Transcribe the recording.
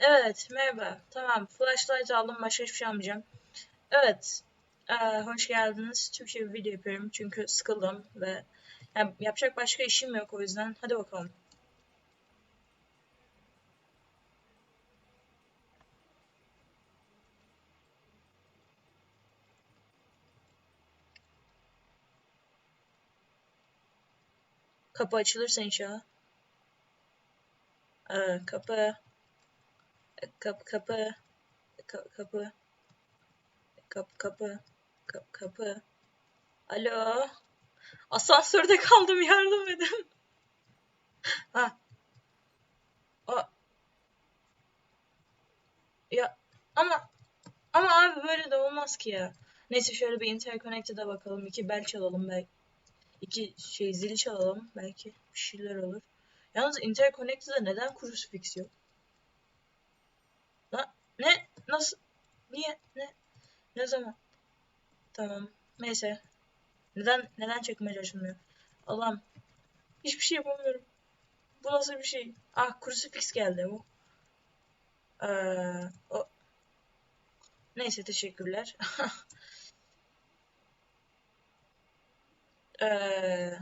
Evet, merhaba. Tamam, flashlight aldım, başka hiçbir şey almayacağım. Evet, eee, hoş geldiniz. Türkçe bir video yapıyorum çünkü sıkıldım ve yani yapacak başka işim yok o yüzden. Hadi bakalım. Kapı açılırsa inşallah. Ee, kapı. Kapı kapı. Ka- kapı. Kapı kapı. Kapı kapı. Alo. Asansörde kaldım yardım edin. ha. O. Ya ama ama abi böyle de olmaz ki ya. Neyse şöyle bir interconnected'a bakalım. İki bel çalalım belki. İki şey zil çalalım belki bir şeyler olur. Yalnız interconnected'da neden crucifix yok? Nasıl? Niye? Ne? Ne zaman? Tamam. Neyse. Neden neden çekmece açılmıyor? Allah'ım. Hiçbir şey yapamıyorum. Bu nasıl bir şey? Ah crucifix geldi bu. Ee, o. Neyse teşekkürler. Ee,